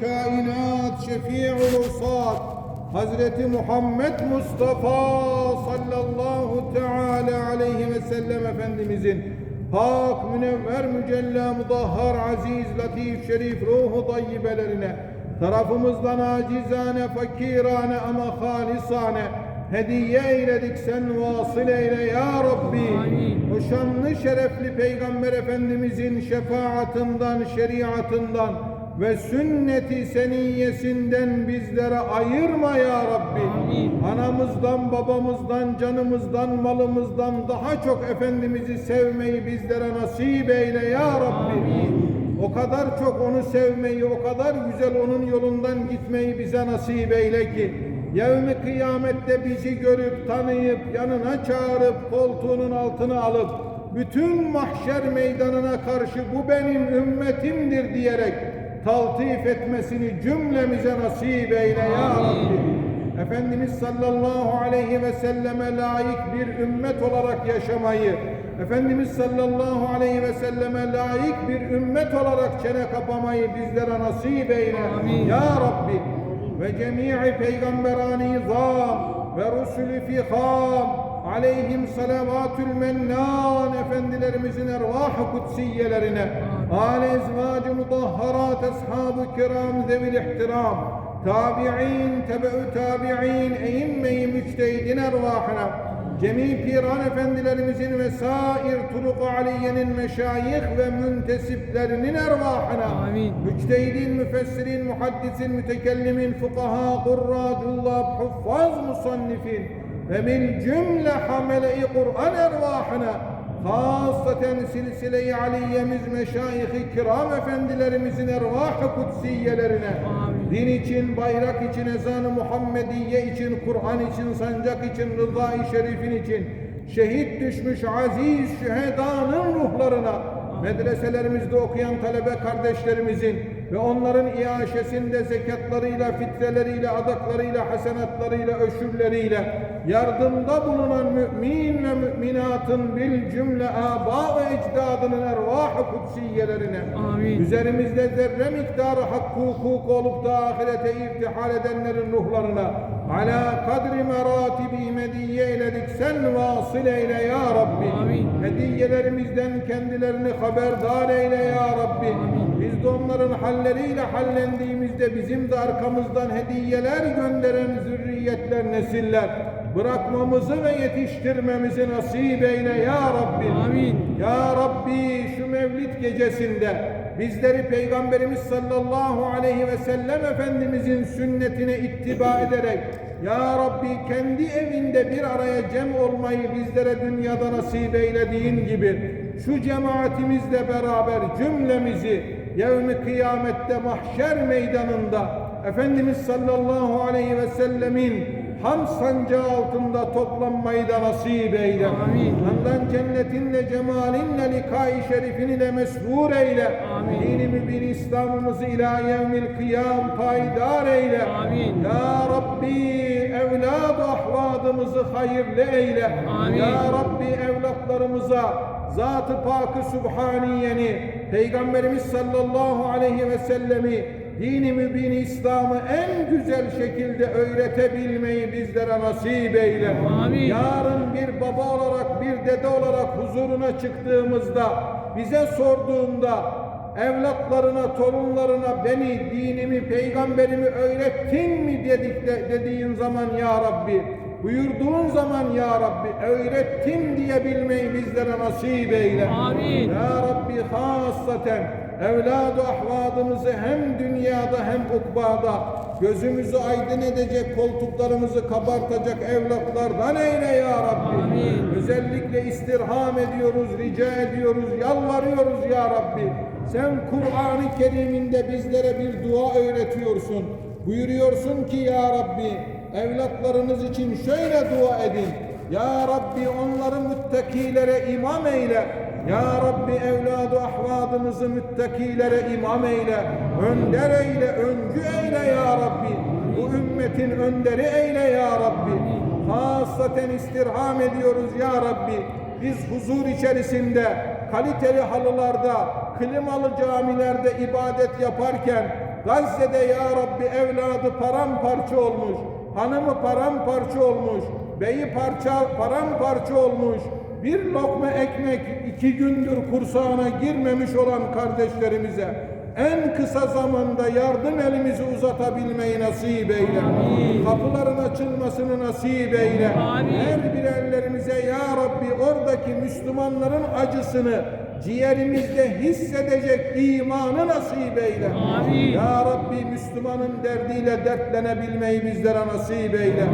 kainat şefi'ül ursat Hazreti Muhammed Mustafa sallallahu teala aleyhi ve sellem Efendimizin hak, münevver, mücella, mudahhar, aziz, latif, şerif, ruhu tayyibelerine tarafımızdan acizane, fakirane ama halisane hediye eyledik sen vasıl eyle ya Rabbi. O şanlı şerefli Peygamber Efendimizin şefaatinden, şeriatından, ve sünneti seniyyesinden bizlere ayırma ya Rabbi. Anamızdan, babamızdan, canımızdan, malımızdan daha çok Efendimiz'i sevmeyi bizlere nasip eyle ya Rabbi. O kadar çok onu sevmeyi, o kadar güzel onun yolundan gitmeyi bize nasip eyle ki Yevmi kıyamette bizi görüp tanıyıp yanına çağırıp koltuğunun altına alıp bütün mahşer meydanına karşı bu benim ümmetimdir diyerek taltif etmesini cümlemize nasip eyle ya Rabbi. Efendimiz sallallahu aleyhi ve selleme layık bir ümmet olarak yaşamayı, Efendimiz sallallahu aleyhi ve selleme layık bir ümmet olarak çene kapamayı bizlere nasip eyle. Ya Rabbi ve cemii peygamberani izam ve rusulü fiham aleyhim salavatül mennan efendilerimizin ervah-ı kutsiyelerine âle ezvâc-ı mudahharat ashab-ı kiram zevil ihtiram. Tabi'in tebe'ü tabi'in eyimme-i müçtehidin ervahına. Cemi piran efendilerimizin ve sair turuk aliyenin meşayih ve müntesiplerinin ervahına. Amin. müçtehidin, müfessirin, muhaddisin, mütekellimin, fukaha, kurra, dullab, huffaz, musannifin. Ve min cümle hamele-i Kur'an ervahına hasaten silsile-i aliyemiz meşayih-i kiram efendilerimizin ervah-ı kutsiyelerine din için, bayrak için, ezan-ı Muhammediye için, Kur'an için, sancak için, rıza-i şerifin için şehit düşmüş aziz şühedanın ruhlarına medreselerimizde okuyan talebe kardeşlerimizin ve onların iaşesinde zekatlarıyla, fitreleriyle, adaklarıyla, hasenatlarıyla, öşürleriyle yardımda bulunan mümin ve müminatın bil cümle aba ve ecdadının ervah-ı kutsiyelerine Amin. üzerimizde zerre miktarı hakkı hukuk olup da ahirete irtihal edenlerin ruhlarına ala kadri meratibi mediye eyledik. Sen vasıl eyle ya Rabbi. Amin. hediyelerimizden kendilerini haberdar eyle ya Rabbi. Biz de onların halleriyle hallendiğimizde bizim de arkamızdan hediyeler gönderen zürriyetler nesiller bırakmamızı ve yetiştirmemizi nasip eyle ya Rabbi Amin. ya Rabbi şu mevlid gecesinde bizleri Peygamberimiz sallallahu aleyhi ve sellem Efendimizin sünnetine ittiba ederek Ya Rabbi kendi evinde bir araya cem olmayı bizlere dünyada nasip eylediğin gibi şu cemaatimizle beraber cümlemizi yevmi kıyamette mahşer meydanında Efendimiz sallallahu aleyhi ve sellemin ham sancağı altında toplanmayı da nasip eyle. Amin. Ondan cennetinle, cemalinle, likai şerifin ile mesrur eyle. Amin. Dini mübin İslam'ımızı ila yevmil kıyam payidar eyle. Amin. Ya Rabbi evlad ahvadımızı hayırlı eyle. Amin. Ya Rabbi evlatlarımıza Zat-ı Pak-ı Sübhaniyeni Peygamberimiz sallallahu aleyhi ve sellemi dini mübin İslam'ı en güzel şekilde öğretebilmeyi bizlere nasip eyle. Amin. Yarın bir baba olarak, bir dede olarak huzuruna çıktığımızda, bize sorduğunda, evlatlarına, torunlarına beni, dinimi, peygamberimi öğrettin mi dedik de, dediğin zaman ya Rabbi, buyurduğun zaman ya Rabbi öğrettim diyebilmeyi bizlere nasip eyle. Amin. Ya Rabbi hasaten evladı ahvadımızı hem dünyada hem ukbada gözümüzü aydın edecek, koltuklarımızı kabartacak evlatlardan eyle ya Rabbi. Amin. Özellikle istirham ediyoruz, rica ediyoruz, yalvarıyoruz ya Rabbi. Sen Kur'an-ı Kerim'inde bizlere bir dua öğretiyorsun. Buyuruyorsun ki ya Rabbi evlatlarınız için şöyle dua edin. Ya Rabbi onları müttakilere imam eyle. Ya Rabbi evladı ahvadımızı müttakilere imam eyle. Önder eyle, öncü eyle ya Rabbi. Bu ümmetin önderi eyle ya Rabbi. Hasaten istirham ediyoruz ya Rabbi. Biz huzur içerisinde, kaliteli halılarda, klimalı camilerde ibadet yaparken Gazze'de ya Rabbi evladı paramparça olmuş, hanımı paramparça olmuş, beyi parça paramparça olmuş, bir lokma ekmek iki gündür kursağına girmemiş olan kardeşlerimize en kısa zamanda yardım elimizi uzatabilmeyi nasip eyle. Kapıların açılmasını nasip eyle. Her bir ellerimize ya Rabbi oradaki Müslümanların acısını ciğerimizde hissedecek imanı nasip eyle. Ya Rabbi Müslümanın derdiyle dertlenebilmeyi bizlere nasip eyle.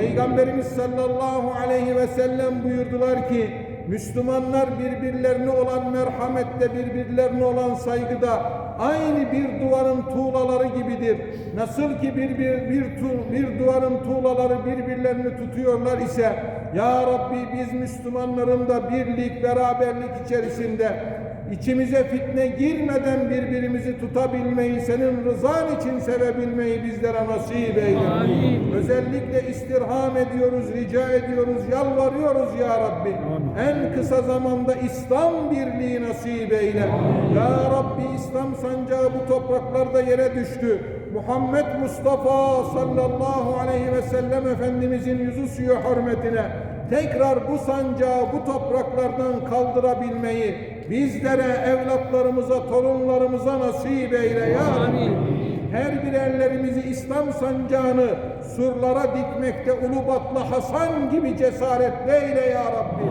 Peygamberimiz sallallahu aleyhi ve sellem buyurdular ki Müslümanlar birbirlerine olan merhamette, birbirlerine olan saygıda aynı bir duvarın tuğlaları gibidir. Nasıl ki bir bir bir, tu, bir duvarın tuğlaları birbirlerini tutuyorlar ise ya Rabbi biz Müslümanların da birlik, beraberlik içerisinde içimize fitne girmeden birbirimizi tutabilmeyi, senin rızan için sevebilmeyi bizlere nasip eyle. Özellikle istirham ediyoruz, rica ediyoruz, yalvarıyoruz ya Rabbi. En kısa zamanda İslam birliği nasip eyle. Ya Rabbi İslam sancağı bu topraklarda yere düştü. Muhammed Mustafa sallallahu aleyhi ve sellem Efendimizin yüzü suyu hürmetine tekrar bu sancağı bu topraklardan kaldırabilmeyi bizlere, evlatlarımıza, torunlarımıza nasip eyle ya Rabbi. Her bir ellerimizi İslam sancağını surlara dikmekte Ulubatlı Hasan gibi cesaretle eyle ya Rabbi.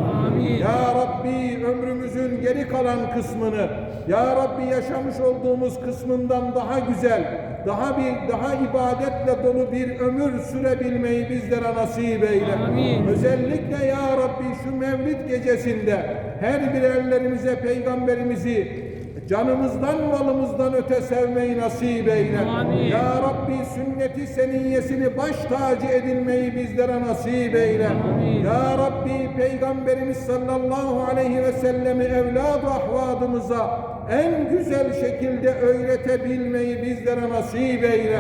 Ya Rabbi ömrümüzün geri kalan kısmını Ya Rabbi yaşamış olduğumuz kısmından daha güzel daha bir daha ibadetle dolu bir ömür sürebilmeyi bizlere nasip eyle. Özellikle ya Rabbi şu Mevlid gecesinde her bir ellerimize peygamberimizi canımızdan malımızdan öte sevmeyi nasip eyle. Ya Rabbi sünneti seniyyesini baş tacı edilmeyi bizlere nasip eyle. Ya Rabbi Peygamberimiz sallallahu aleyhi ve sellemi evlad-ı ahvadımıza en güzel şekilde öğretebilmeyi bizlere nasip eyle.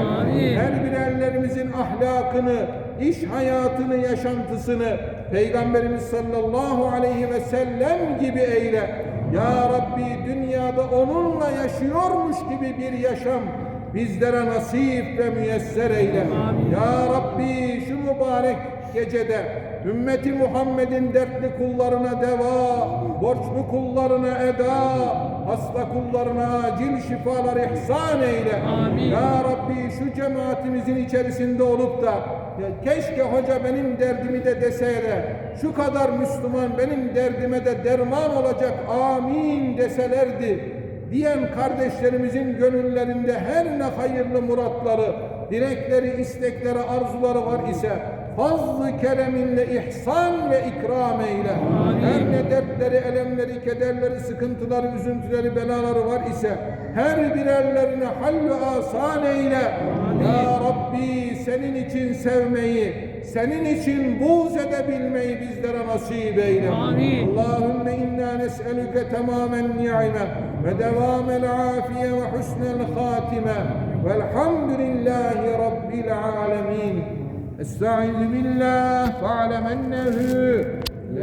Her bir ellerimizin ahlakını, iş hayatını, yaşantısını Peygamberimiz sallallahu aleyhi ve sellem gibi eyle. Ya Rabbi dünyada onunla yaşıyormuş gibi bir yaşam bizlere nasip ve müyesser eyle. Ya Rabbi şu mübarek gecede ümmeti Muhammed'in dertli kullarına deva, borçlu kullarına eda, hasta kullarına acil şifalar ihsan eyle. Ya Rabbi şu cemaatimizin içerisinde olup da keşke hoca benim derdimi de deseydi. Şu kadar Müslüman benim derdime de derman olacak amin deselerdi diyen kardeşlerimizin gönüllerinde her ne hayırlı muratları, dilekleri, istekleri, arzuları var ise fazl-ı kereminle ihsan ve ikram eyle. Her ne dertleri, elemleri, kederleri, sıkıntıları, üzüntüleri, belaları var ise her birerlerine hallü asan eyle. Ya Rabbi senin için sevmeyi, senin için buğz edebilmeyi bizlere nasip eyle. Allahümme inna nes'elüke tamamen ni'me ve devamel afiye ve husnel hatime velhamdülillahi rabbil alemin. Estaizu billah fa'lem ennehu